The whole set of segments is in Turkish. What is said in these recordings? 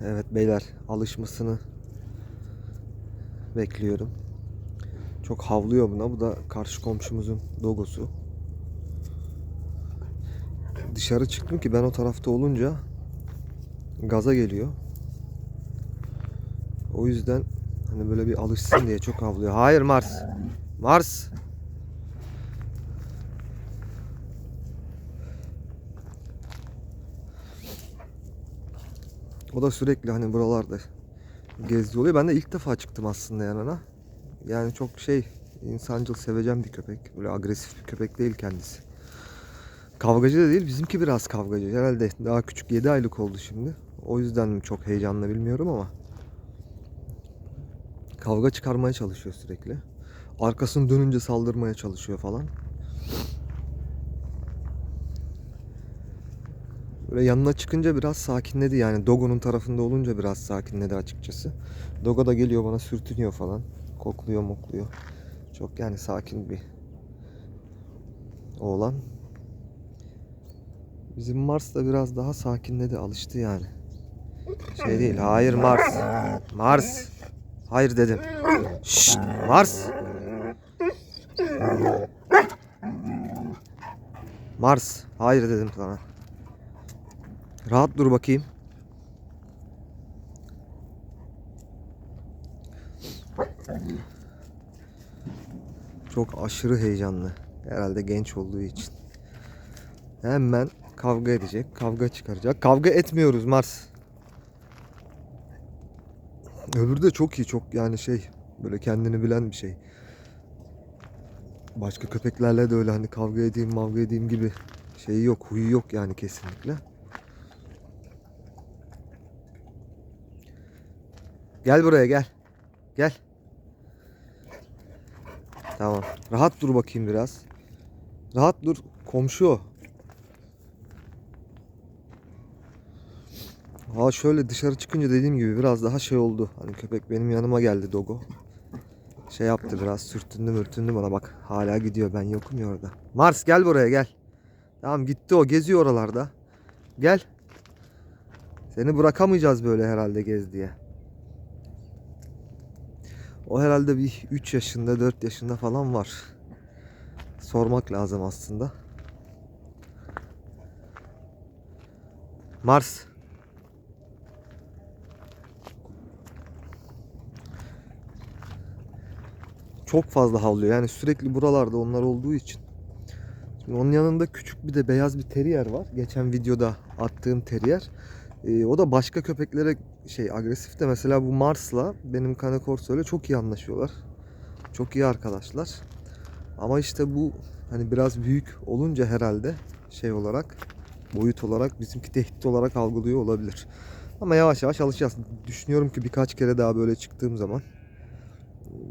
Evet beyler alışmasını bekliyorum. Çok havlıyor buna. Bu da karşı komşumuzun dogosu. Dışarı çıktım ki ben o tarafta olunca gaza geliyor. O yüzden hani böyle bir alışsın diye çok havlıyor. Hayır Mars. Mars. O da sürekli hani buralarda gezdi oluyor. Ben de ilk defa çıktım aslında yanına. Yani çok şey insancıl sevecen bir köpek. Böyle agresif bir köpek değil kendisi. Kavgacı da değil. Bizimki biraz kavgacı. Herhalde daha küçük 7 aylık oldu şimdi. O yüzden mi çok heyecanlı bilmiyorum ama. Kavga çıkarmaya çalışıyor sürekli. Arkasını dönünce saldırmaya çalışıyor falan. Böyle yanına çıkınca biraz sakinledi yani. Dogo'nun tarafında olunca biraz sakinledi açıkçası. Dogo da geliyor bana sürtünüyor falan. Kokluyor mokluyor. Çok yani sakin bir oğlan. Bizim Mars da biraz daha sakinledi, alıştı yani. Şey değil, hayır Mars. Mars. Hayır dedim. Şşt, Mars. Mars. Hayır dedim sana. Rahat dur bakayım. Çok aşırı heyecanlı. Herhalde genç olduğu için. Hemen kavga edecek, kavga çıkaracak. Kavga etmiyoruz Mars. Öbürü de çok iyi, çok yani şey böyle kendini bilen bir şey. Başka köpeklerle de öyle hani kavga edeyim, mavga edeyim gibi şeyi yok, huyu yok yani kesinlikle. Gel buraya gel. Gel. Tamam. Rahat dur bakayım biraz. Rahat dur. Komşu. Ha şöyle dışarı çıkınca dediğim gibi biraz daha şey oldu. Hani köpek benim yanıma geldi Dogo. Şey yaptı biraz sürtündü mürtündü bana bak. Hala gidiyor ben yokum ya orada. Mars gel buraya gel. Tamam gitti o geziyor oralarda. Gel. Seni bırakamayacağız böyle herhalde gez diye. O herhalde bir 3 yaşında 4 yaşında falan var. Sormak lazım aslında. Mars. Çok fazla havlıyor. Yani sürekli buralarda onlar olduğu için. Şimdi onun yanında küçük bir de beyaz bir terrier var. Geçen videoda attığım terrier. Ee, o da başka köpeklere şey agresif de mesela bu Mars'la benim Cane Corso ile çok iyi anlaşıyorlar. Çok iyi arkadaşlar. Ama işte bu hani biraz büyük olunca herhalde şey olarak boyut olarak bizimki tehdit olarak algılıyor olabilir. Ama yavaş yavaş alışacağız. Düşünüyorum ki birkaç kere daha böyle çıktığım zaman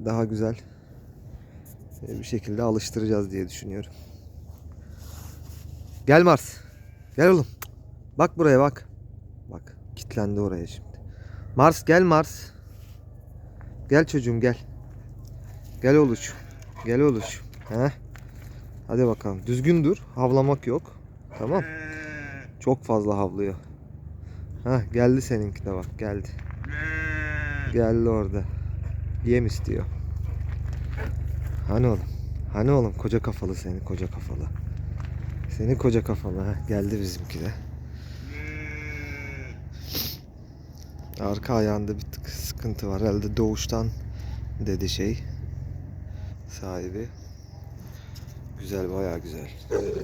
daha güzel bir şekilde alıştıracağız diye düşünüyorum. Gel Mars. Gel oğlum. Bak buraya bak. Kitlendi oraya şimdi. Mars gel Mars. Gel çocuğum gel. Gel oluş. Gel oluş. He. Hadi bakalım. Düzgün dur. Havlamak yok. Tamam. Çok fazla havlıyor. Heh, geldi seninki de bak geldi. Geldi orada. Yem istiyor. Hani oğlum? Hani oğlum koca kafalı seni koca kafalı. Seni koca kafalı ha. Geldi bizimki de. Arka ayağında bir tık sıkıntı var. Herhalde doğuştan dedi şey. Sahibi. Güzel bayağı güzel.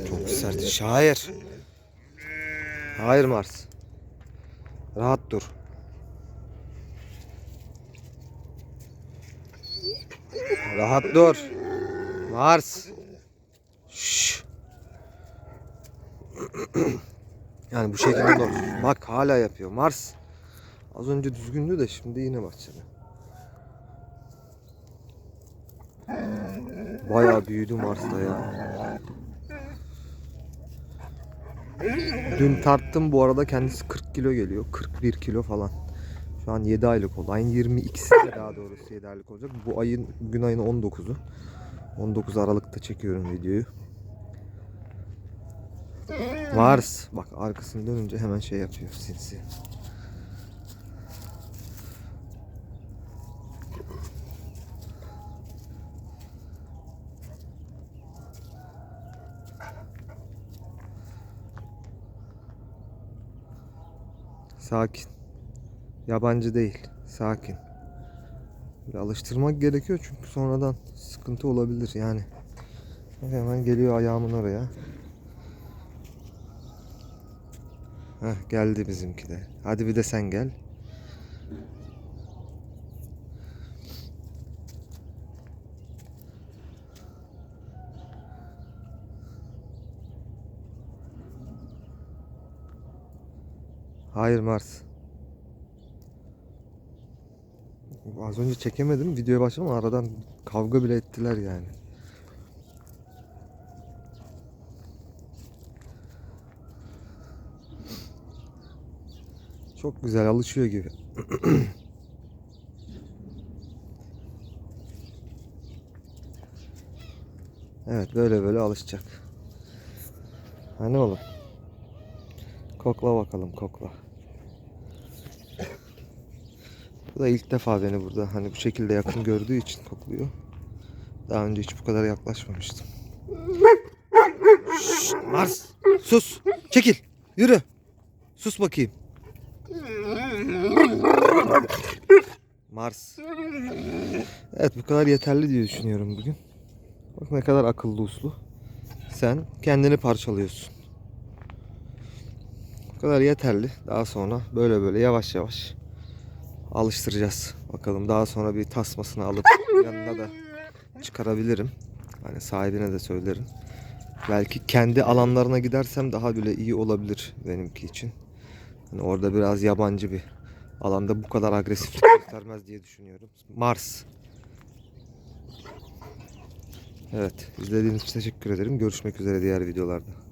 Çok sert. Şair. Hayır Mars. Rahat dur. Rahat dur. Mars. Şşş. yani bu şekilde dur. Bak hala yapıyor. Mars. Az önce düzgündü de şimdi yine başladı. Bayağı büyüdü Mars'ta ya. Dün tarttım bu arada kendisi 40 kilo geliyor. 41 kilo falan. Şu an 7 aylık oldu. Ayın 22'sinde daha doğrusu 7 aylık olacak. Bu ayın gün ayın 19'u. 19 Aralık'ta çekiyorum videoyu. Mars. Bak arkasını dönünce hemen şey yapıyor sinsi. Sakin. Yabancı değil. Sakin. Bir alıştırmak gerekiyor çünkü sonradan sıkıntı olabilir yani. Hemen geliyor ayağımın oraya. Heh, geldi bizimki de. Hadi bir de sen gel. Hayır Mars. Az önce çekemedim videoya başladım ama aradan kavga bile ettiler yani. Çok güzel alışıyor gibi. Evet böyle böyle alışacak. Hani oğlum? Kokla bakalım kokla. Bu da ilk defa beni burada hani bu şekilde yakın gördüğü için kokluyor. Daha önce hiç bu kadar yaklaşmamıştım. Şşt, Mars sus çekil yürü sus bakayım. Mars. Evet bu kadar yeterli diye düşünüyorum bugün. Bak ne kadar akıllı uslu. Sen kendini parçalıyorsun. Bu kadar yeterli. Daha sonra böyle böyle yavaş yavaş alıştıracağız. Bakalım daha sonra bir tasmasını alıp yanına da çıkarabilirim. Hani sahibine de söylerim. Belki kendi alanlarına gidersem daha bile iyi olabilir benimki için. Hani orada biraz yabancı bir alanda bu kadar agresiflik göstermez diye düşünüyorum. Mars. Evet, izlediğiniz için teşekkür ederim. Görüşmek üzere diğer videolarda.